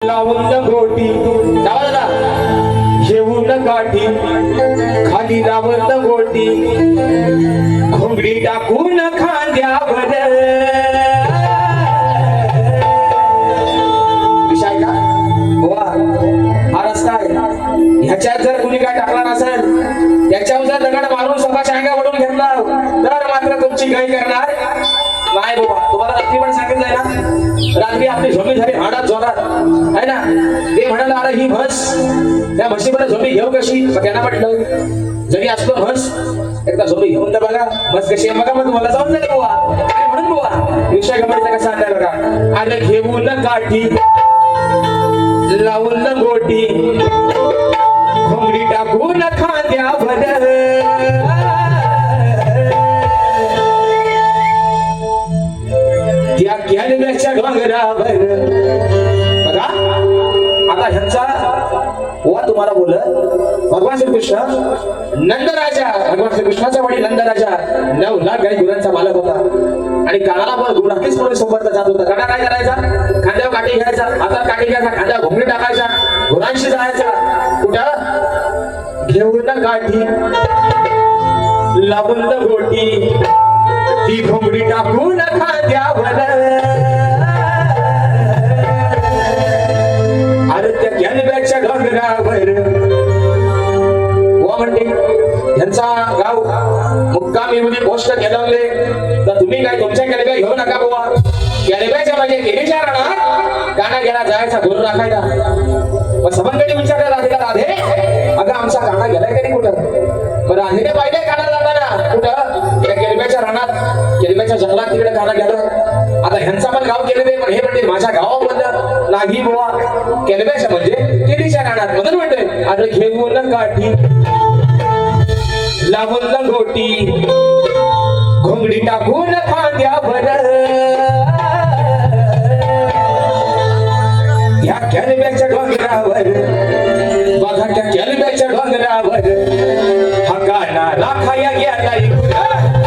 लावून गोटी घेऊन काठी. खाली लावून गोटी. घोंगडी टाकून खांद्यावर. विषय का? बुवा हा रस्ता आहे. ह्याच्यात जर कुणी काय टाकला नसेल त्याच्यावर जर दगड मारून स्वतः शांगा वडून घेतला तर मात्र तुमची गाई करणार नाही बाबा तुम्हाला रात्री पण सांगितलंय ना. रात्री आपली झोपी झाली हाडात जोरात. आहे ना? ते म्हणाला अरे ही म्हस त्या म्हशीमध्ये झोपी घेऊ कशी? त्यांना म्हटलं जरी असतो म्हस एकदा झोपी घेऊन तर बघा म्हस कशी आहे. बघा मग तुम्हाला जाऊन जाईल बुवा. काय म्हणून बुवा? विषय गमतीचा कसा आणलाय बघा अरे घेऊन काठी लावून गोटी कॅनव्याच्या डोंगरावर बघा आता ह्यांचा वा तुम्हाला बोल भगवान श्रीकृष्ण नंदराजा भगवान श्रीकृष्णाचा वडील नंदराजा नऊ लाख गाई गुरांचा मालक होता. आणि कानाला पण गुराखीच पुढे सोबत जात होता. काना काय करायचा? खांद्यावर काठी घ्यायचा हातात काठी घ्यायचा खांद्यावर घोंगडी टाकायचा गुरांशी जायचा. कुठं? घेऊन काठी लावून गोटी ती घुमडी टाकून त्यांचा गाव मुक्काममध्ये गोष्ट केलवले तर तुम्ही काय तुमच्या कॅनब्या घेऊ नका बुवा. कॅनब्याच्या म्हणजे केलीच्या राहणार काना गेला जायचा गुरु राखायला मग सबंधकडे विचारला राधेला राधे अगं आमचा गाणा गेलाय तरी कुठं? मग राधेने पाहिले गाणा जाताना कुठं? या केलब्याच्या रानात केलब्याच्या जंगलात तिकडे गाणं गेलं. आता ह्यांचा पण गाव केले पण हे म्हणते माझ्या गावामधलं नाही बुवा. केलब्याच्या म्हणजे केलीच्या रानात. म्हणून म्हणते अरे घेऊन काठी लावून लंगोटी. घोंगडी टाकून खांद्यावर. या कॅनब्याच्या डोंगरावर. बघा त्या कॅनब्याच्या डोंगरावर. हा गाणा गेला